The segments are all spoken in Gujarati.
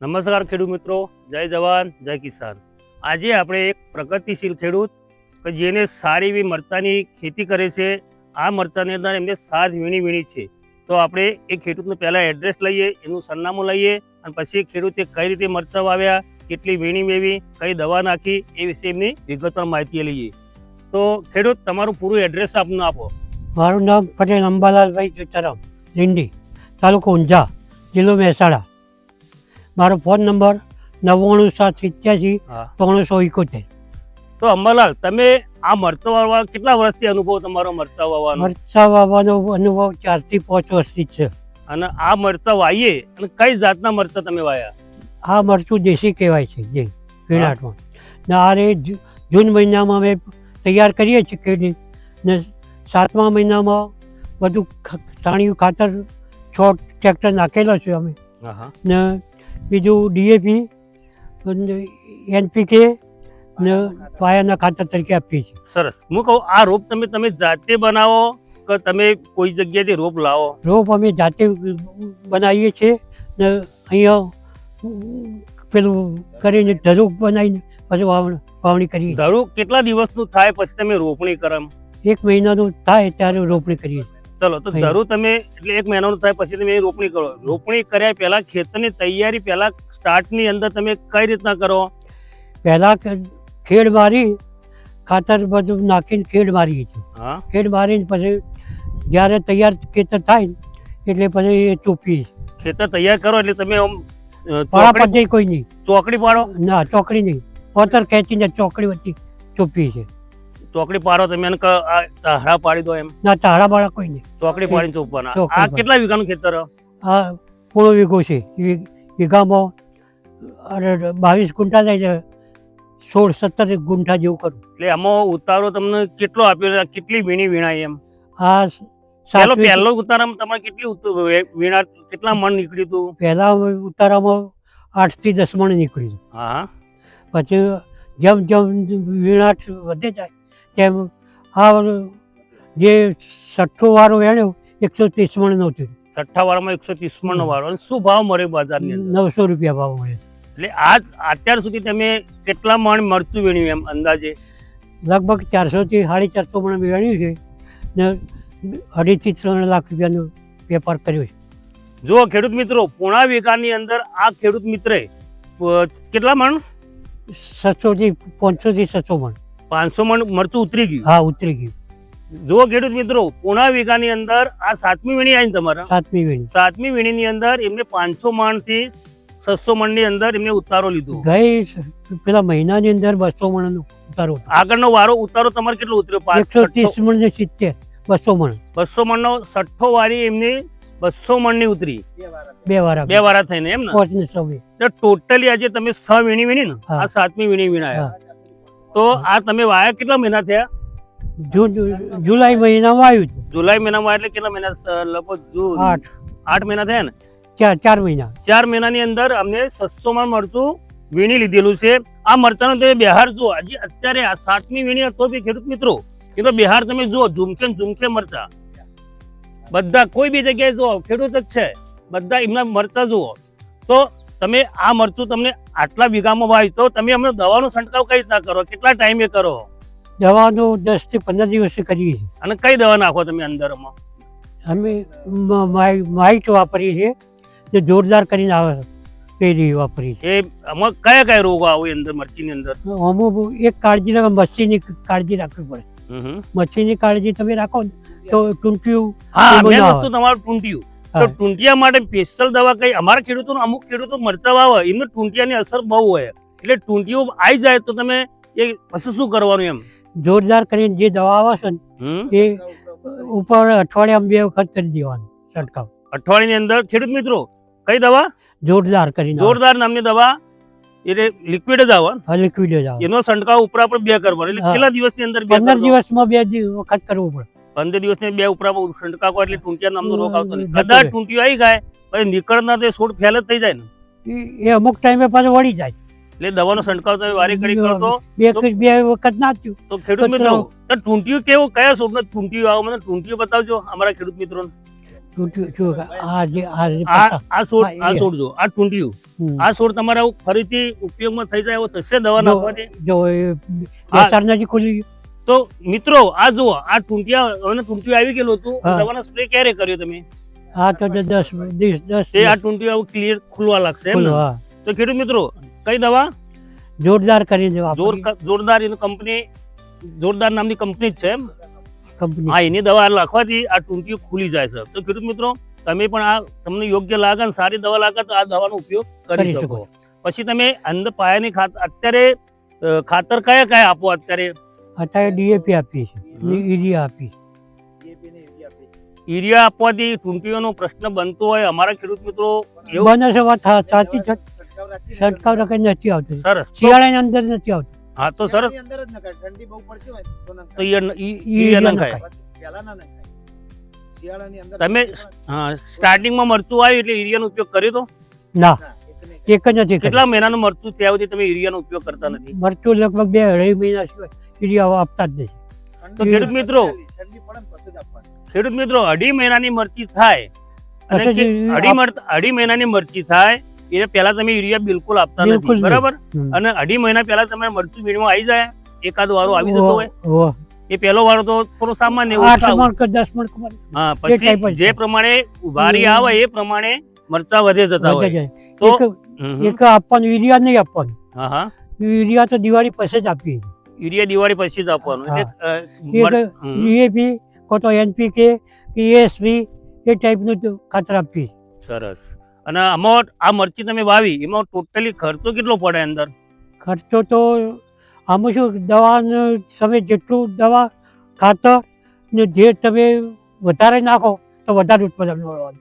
નમસ્કાર ખેડૂત મિત્રો, જય જવાન, જય કિસાન. આજે આપણે એક પ્રગતિશીલ ખેડૂત કે જેને સારી એવી મરચાની ખેતી કરે છે, આ મરચાની અંદર એમને સાત વીણી વીણી છે. તો આપણે એ ખેડૂતનું પહેલાં એડ્રેસ લઈએ, એનું સરનામું લઈએ અને પછી ખેડૂતે કઈ રીતે મરચાં વાવ્યા, કેટલી વીણી વેવી, કઈ દવા નાખી એ વિશે એમની વિગતવાર માહિતી લઈએ. તો ખેડૂત, તમારું પૂરું એડ્રેસ આપનું આપો. મારું નામ પટેલ અંબાલાલભાઈ સીતારામ લીંડી, તાલુકો ઊંઝા, જિલ્લો મહેસાણા. મારો ફોન નંબર નવ્વાણું સાત સિત્યાસી ત્રણસો એકોતેર. તો અંબાલાલ તમે આ મરચા વાવવા કેટલા વર્ષથી અનુભવ તમારો મરચા વાવવાનો? મરચા વાવવાનો અનુભવ ચારથી પાંચ વર્ષથી છે. અને આ મરચા વાવીએ અને કઈ જાતના મરચા તમે વાયા? આ મરચું દેશી કહેવાય છે જે વિરાટમાં. ને આ રે જૂન મહિનામાં અમે તૈયાર કરીએ છીએ ખેડી ને સાતમા મહિનામાં બધું છાણિયું ખાતર છ ટ્રેક્ટર નાખેલો છે અમે. ને બીજું ડીએપી એનપીકે ને પાયાના ખાતર તરીકે આપીએ છીએ સરસ હું કહું આ રોપ તમે તમે જાતે બનાવો કે તમે કોઈ જગ્યાએથી રોપ લાવો રોપ અમે જાતે બનાવીએ છીએ ને અહીંયા પેલું કરીને ધરૂપ બનાવીને પછી વાવણી વાવણી કરીએ છીએ. કેટલા દિવસનું થાય પછી તમે રોપણી કરો એક મહિનાનું થાય ત્યારે રોપણી કરીએ. ચલો તો ધરું તમે એટલે એક મહિનાનો થાય પછી તમે રોપણી કરો. રોપણી કર્યા પહેલા ખેતરની તૈયારી પહેલા સ્ટાર્ટની અંદર તમે કઈ રીતના કરો? પહેલા ખેડ મારી ખાતર બધું નાખીને ખેડ મારીએ છીએ. હા. ખેડ મારીને પછી જ્યારે તૈયાર ખેતર થાય એટલે પછી એ ચોપીએ ખેતર તૈયાર કરો એટલે તમે આમ પાડા પાળા કોઈ નહીં. ચોકડી પાડો? ના ચોકડી નહીં. પોતર ખેંચીને ચોકડી વચ્ચે ચોપીએ છીએ. ચોકડી પાડો તમે એને તાહડા પાડી દો એમ. ના તાળા પાડા કોઈ નહીં. ચોકડી પાડીને ચોપવાના. આ કેટલા વીઘાનું ખેતર? આ પૂરો વીઘો છે. વીઘામાં અરે બાવીસ ગુંઠા થાય છે. સોળ સત્તર ગુંઠા જેવું કરું. એટલે આમાં ઉતારો તમને કેટલો આપ્યો કેટલી વીણી વીણાય એમ? હા પહેલો પહેલો ઉતારામાં તમારે કેટલી વીણા કેટલા મણ નીકળ્યું હતું? પહેલા ઉતારામાં આઠથી દસ મણ નીકળ્યું. હા. પછી જેમ જેમ વીણાટ વધે જાય તેમ આ જે છઠ્ઠો વારો વેણ્યો એકસો ત્રીસ મણ નો થયો. છઠ્ઠા વાળામાં એકસો ત્રીસ મણ નો વાળો અને શું ભાવ મળે બજારની નવસો રૂપિયા ભાવ મળે. એટલે આજ અત્યાર સુધી તમે કેટલા મણ મરચું વેણ્યું એમ અંદાજે? લગભગ ચારસો થી સાડી ચારસો મણ વેણ્યું છે. ને અઢીથી ત્રણ લાખ રૂપિયાનો વેપાર કર્યો છે. જો ખેડૂત મિત્રો પૂણા વીઘાની અંદર આ ખેડૂત મિત્રે કેટલા મણ? છસો થી પાંચસો થી છસો મણ. પાંચસો મણ મરચું ઉતરી ગયું. હા ઉતરી ગયું. જો ખેડૂત મિત્રો પૂણા વીઘાની અંદર આ સાતમી વીણી આવી તમારા. સાતમી વીણી. સાતમી વીણીની અંદર એમને પાંચસો મણથી છસો મણની અંદર એમને ઉતારો લીધો. ગઈ પેલા મહિનાની અંદર બસો મણ ઉતારો. આગળનો વારો ઉતારો તમારે કેટલો ઉતર્યો? પાંચસો એકસો ત્રીસ મણ ને સિત્તેર બસો મણ. બસો મણ નો છઠ્ઠો વારી એમની બસો મણની ઉતરી. બે વાર. બે વારા થઈને એમ ને? ટોટલી આજે તમે છ વીણી વીણી ને. આ સાતમી વીણી વીણાયા. તો આ તમે વાયા કેટલા મહિના થયા? જુલાઈ મહિનામાં આવ્યું હતું જુલાઈ મહિનામાં એટલે કેટલા મહિના? લગભગ જૂન. આઠ. આઠ મહિના થયા ને? ચાર ચાર મહિના. ચાર મહિનાની અંદર અમને સસ્તો માં મરચું વીણી લીધેલું છે. આ મરચાનો તમે બિહાર જુઓ. હજી અત્યારે આ સાતમી વીણી હતો બી ખેડૂત મિત્રો. એ તો બિહાર તમે જુઓ ઝુમકે ઝુમકે મરચા. બધા કોઈ બી જગ્યાએ જુઓ ખેડૂત જ છે. બધા એમના મરચા જુઓ. તો તમે આ મરચું તમને આટલા વીઘામાં વાવી તો તમે અમને દવાનો છંટકાવ કઈ રીતના કરો? કેટલા ટાઈમે કરો? દવાનું દસથી પંદર દિવસે કરીએ છીએ. અને કઈ દવા નાખો તમે અંદરમાં? અમે માઇટ વાપરીએ છીએ જે જોરદાર કરીને આવે પેલી વાપરીએ છીએ. એ આમાં કયા કયા રોગો આવે અંદર મરચીની અંદર? અમુક એક કાળજી રાખો મચ્છીની કાળજી રાખવી પડે. મચ્છીની કાળજી તમે રાખો ને તો ટૂંટ્યું હા મેં વસ્તુ તમારું ટૂંટિયું. તો ટુંટિયા માટે સ્પેશિયલ દવા કઈ? અમારા ખેડૂતો અમુક ખેડૂતો મરચા વાવે એમને ટુંટિયાની અસર બહુ હોય. એટલે ટુંટીઓ આવી જાય તો તમે એ પછી શું કરવાનું એમ? જોરદાર કરીને જે દવા આવે છે ને એ ઉપર અઠવાડિયામાં બે વખત કરી દેવાનું છંટકાવ. અઠવાડિયાની અંદર ખેડૂત મિત્રો કઈ દવા? જોરદાર કરીને જોરદાર નામની દવા એટલે લિક્વિડ જ આવે. લિક્વિડ જ આવે. એનો છંટકાવ ઉપર આપણે બે કરવાનો એટલે કેટલા દિવસની અંદર બે પંદર કરવાનો? દિવસમાં બે વખત કરવું પડે. પંદર દિવસની બે ઉપરા આપણે એટલે ટૂંટિયા નામનો રોગ આવતો નહીં. કદાચ રહે. આવી જાય પછી નીકળનાર તે છોડ ફેલ જ થઈ જાય ને. એ- અમુક ટાઈમે પાછો વળી જાય. એટલે દવાનો છંટકાવ તમે વારે કરી કરતો બે બે વખત નાખ્યું તો ખેડૂત મિત્રો તો ટૂંટિયું કેવો કયા શોભને ટૂંટિયું આવો મને ટૂંટિયું બતાવજો અમારા ખેડૂત મિત્રો ટૂંટ્યું ફરીથી ઉપયોગમાં થઈ જાય એવો થશે દવા નાખવાથી? ખુલી ગયું. તો મિત્રો આ જુઓ આ ટૂંટિયા અને ટૂંટિયું આવી ગયેલું હતું. દવાનો સ્પ્રે ક્યારે કર્યો તમે? આ તો દસ દસ દસ તે આ ટૂંટિયું આવું ક્લિયર ખુલવા લાગશે એમ ને? ખુલ્લું, હા. તો ખેડૂત મિત્રો કઈ દવા? જોરદાર કરી દો જોરદાર એની કંપની જોરદાર નામની કંપની જ છે એમ? કંપની હા એની દવા લખવાથી આ ટૂંટિયું ખુલી જાય છે. તો ખેડૂત મિત્રો તમે પણ આ તમને યોગ્ય લાગે અને સારી દવા લાગે તો આ દવાનો ઉપયોગ કરી શકો. શકો. પછી તમે અંદર પાયાની ખાતર અત્યારે ખાતર કયા કયા આપો અત્યારે? અત્યારે ડીએપી આપીએ. છીએ યુરિયા આપી યુરિયા આપવાથી ટૂંટીઓનો પ્રશ્ન બનતો હોય. અમારા ખેડૂત મિત્રો બને છે વાત સાચી છંટકાવ તો નથી આવતો. સરસ. શિયાળાની અંદર નથી આવતો. હા તો સરસ. અંદર જ નખાય. ઠંડી બહુ પડતી હોય તો યુરિયા ના નખાય. નખાય. પહેલા ના નખાય તમે હા સ્ટાર્ટિંગમાં મરચું આવ્યું એટલે યુરિયાનો ઉપયોગ કર્યો તો? ના. ના, એક જ નથી કેટલા મહિનાનું મરચું ત્યાં સુધી તમે યુરિયાનો ઉપયોગ કરતા નથી? મરચું લગભગ બે અઢી મહિના સિવાય. યુરિયા આપતા જ તો ખેડૂત મિત્રો ખેડૂત મિત્રો અઢી મહિનાની મરચી થાય અને અઢી અઢી મહિનાની મરચી થાય એ પહેલા તમે યુરિયા બિલકુલ આપતા નથી બરાબર? અને અઢી મહિના પહેલા તમે મરચું વીણવા આવી જાય એકાદ વારો આવી જતો હોય. એ પહેલો વારો તો થોડો સામાન્ય. હા પછી જે પ્રમાણે વારી. આવે એ પ્રમાણે મરચા વધે જતા હોય. તો એક- આપવાનું યુરિયા નહીં આપવાનું. હા હા. યુરિયા તો દિવાળી પછી જ આપીએ યુરિયા દિવાળી પછી જ આપવાનું. એટલે. ડીએપી કો તો એનપીકે કે એસપી એ ટાઈપનું ખાતર આપવી સરસ. અને આમાં આ મરચી તમે વાવી એમાં ટોટલી ખર્ચો કેટલો પડે અંદર? ખર્ચો તો આમાં શું દવાનું તમે જેટલું દવા ખાતર ને જે તમે વધારે નાખો તો વધારે ઉત્પાદન મળવાનું.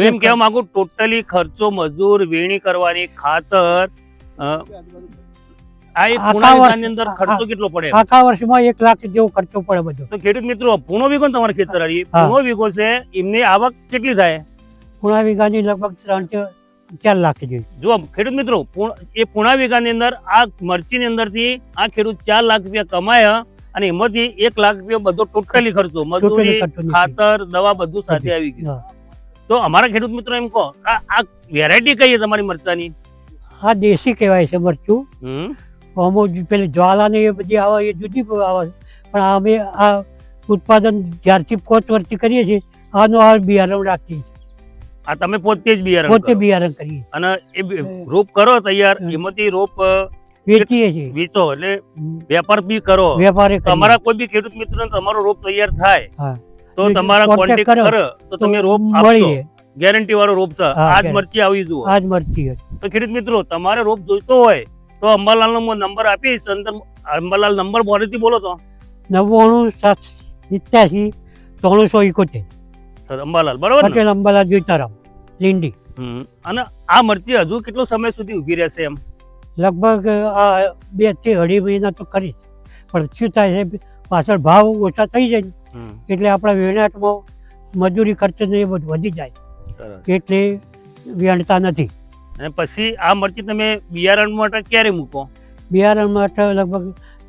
મેમ કહેવા માંગુ ટોટલી ખર્ચો મજૂર વીણી કરવાની ખાતર આ એક અંદર ખર્ચો કેટલો પડે? આખા વર્ષમાં એક લાખ જેવો ખર્ચો પડે બધો. તો ખેડૂત મિત્રો પૂણો વીઘો ને ખેતર હારી? વીઘો છે એમની આવક કેટલી થાય? પૂણા વીઘાની લગભગ ત્રણ ચાર ચાર લાખ જેવી. જો ખેડૂત મિત્રો એ પૂણા વીઘાની અંદર આ મરચીની અંદરથી આ ખેડૂત ચાર લાખ રૂપિયા કમાયા અને એમાંથી એક લાખ રૂપિયા બધો ટોટલી ખર્ચો મજૂરી ખાતર દવા બધું સાથે આવી ગયું. તો અમારા ખેડૂત મિત્રો એમ કહો આ વેરાયટી કઈ છે તમારી મરચાની? આ દેશી કહેવાય છે મરચું. હમ પેલી જ્વાલા ને એ બધી આવે એ જુદી આવે પણ અમે આ ઉત્પાદન જ્યારથી પોત વર્ષથી કરીએ છીએ આનું આ બિયારણ રાખીએ આ તમે પોતે જ બિયારણ પોતે બિયારણ કરીએ અને એ રોપ કરો તૈયાર એમાંથી રોપ વેચીએ છીએ. વેચો એટલે વેપાર બી કરો. વેપાર તમારા કોઈ બી ખેડૂત મિત્ર તમારો રોપ તૈયાર થાય તો તમારા કોન્ટેક્ટ કરો. તો તમે રોપ મળી આપશો ગેરંટી વાળો રોપ છે. આજ મરચી આવી જુઓ. આજ મરચી તો ખેડૂત મિત્રો તમારે રોપ જોઈતો હોય તો અંબાલાલ નો નંબર આપીશ અંદર અંબાલાલ નંબર બોલેથી બોલો તો. નવ્વાણું સાત સિત્યાસી ત્રણસો એકોતેર. સર અંબાલાલ બરોબર પટેલ અંબાલાલ જોઈતારામ લીંડી. હમ. અને આ મરચી હજુ કેટલો સમય સુધી ઊભી રહેશે એમ? લગભગ આ બેથી અઢી મહિના તો કરીશ પણ શું થાય છે પાછળ ભાવ ઓછા થઈ જાય એટલે આપણા વેણાટમાં મજૂરી ખર્ચ ને એ બધું વધી જાય. એટલે વેણતા નથી. અને પછી આ મરચી તમે બિયારણ માટે ક્યારે મૂકો? બિયારણ માટે લગભગ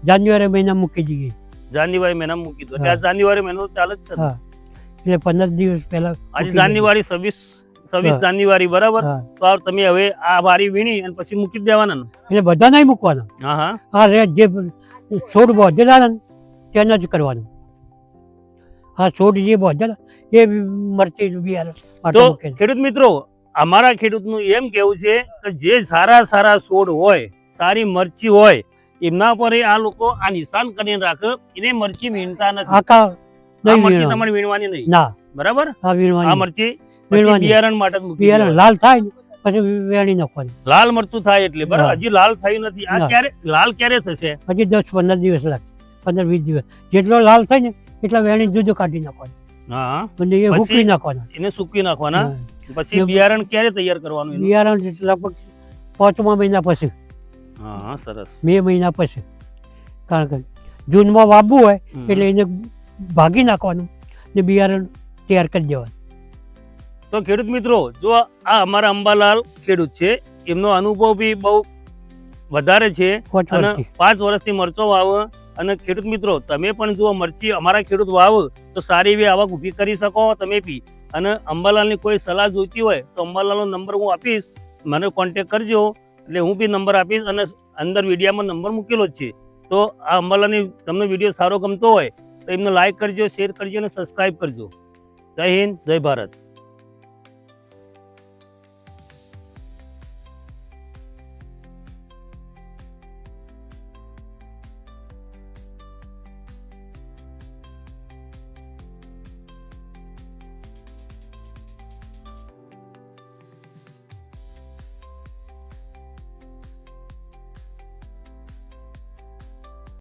જાન્યુઆરી મહિના મૂકી દઈએ. જાન્યુઆરી મહિના મૂકી દો. આ જાન્યુઆરી મહિનો ચાલે જ છે એટલે પંદર દિવસ પહેલા આજે જાન્યુઆરી છવ્વીસ છવ્વીસ જાન્યુઆરી બરાબર? તો તમે હવે આ વારી વીણી અને પછી મૂકી દેવાના એટલે બધા નહીં મૂકવાના. હા હા. હા રે જે છોડ બોધેલા ને તેના જ કરવાનું. હા છોડ જે બોધેલા એ મરચી બિયારણ તો ખેડૂત મિત્રો અમારા ખેડૂતનું એમ કેવું છે કે જે સારા સારા છોડ હોય સારી મરચી હોય એમના પર આ લોકો આ નિશાન કરીને રાખે એને મરચી વીણતા નથી. આખા મરચી તમારે વીણવાની નહીં. ના. બરાબર? આ આ મરચી વીણવાની. બિયારણ માટે બિયારણ લાલ થાય પછી વેણી નાખવાનું. લાલ મરચું થાય એટલે બરાબર? હજી લાલ થયું નથી. આ ક્યારે? લાલ ક્યારે થશે? હજી દસ પંદર દિવસ લાગશે. પંદર વીસ દિવસ. જેટલો લાલ થાય ને એટલા વેણી જુદો કાઢી નાખવાનો. હા. એ પછી? નાખવાના. એને સૂકવી નાખવાના. પછી બિયારણ ક્યારે તૈયાર કરવાનું એનું? બિયારણ લગભગ પાંચમા મહિના પછી. હા હા સરસ. બે મહિના પછી. કારણ કે જૂનમાં વાવવું હોય હમ. એટલે એને ભાગી નાખવાનું ને બિયારણ તૈયાર કરી દેવાનું. તો ખેડૂત મિત્રો જો આ અમારા અંબાલાલ ખેડૂત છે એમનો અનુભવ બી બહુ વધારે છે પાંચ અને વર્ષથી. પાંચ વર્ષથી મરચો વાવ અને ખેડૂત મિત્રો તમે પણ જો મરચી અમારા ખેડૂત વાવો તો સારી એવી આવક ઊભી કરી શકો તમે બી. અને અંબાલાલની કોઈ સલાહ જોઈતી હોય તો અંબાલાલનો નંબર હું આપીશ. મને કોન્ટેક કરજો. એટલે હું બી નંબર આપીશ અને અંદર વિડીયામાં નંબર મૂકેલો જ છે. તો આ અંબાલાલની તમને વીડિયો સારો ગમતો હોય તો એમને લાઈક કરજો શેર કરજો અને સબસ્ક્રાઈબ કરજો. જય હિન્દ, જય ભારત.